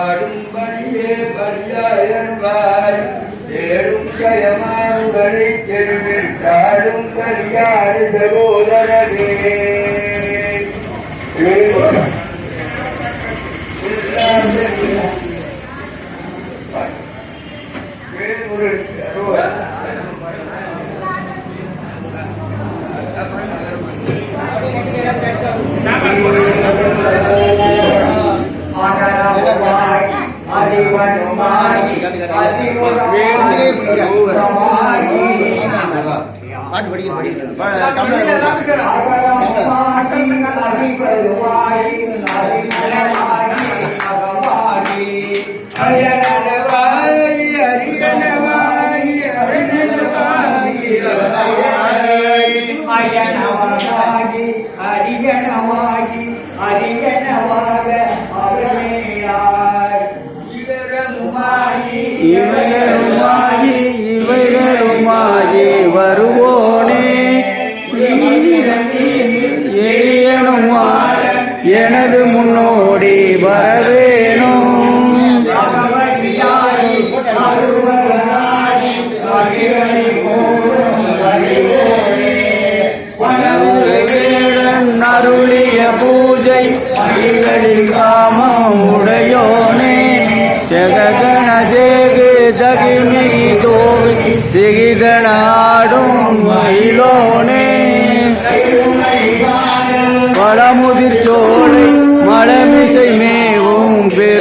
பாடும் பணியே பரியாயன்பாய் தேரும் கயமாறுகளை தெருவில் சாடும் கரியாறு சகோதரனே. வேறு ஒரு அருவா அரியணவாய் அரியணவாய் அரியணவாய் அயனவனாகி அரியனமாகி இவைகளுமாகி இவைகளுமாகி வருவோனே. எளியனுமாய் எனது முன்னோடி வரவேணும். அருளிய பூஜை மகிழ்களில் காமம் உடையோனே செககண ஜேகு தகிமை தோவி மயிலோனே பழமுதிர் சோலை மலமிசை மேவும் பெரு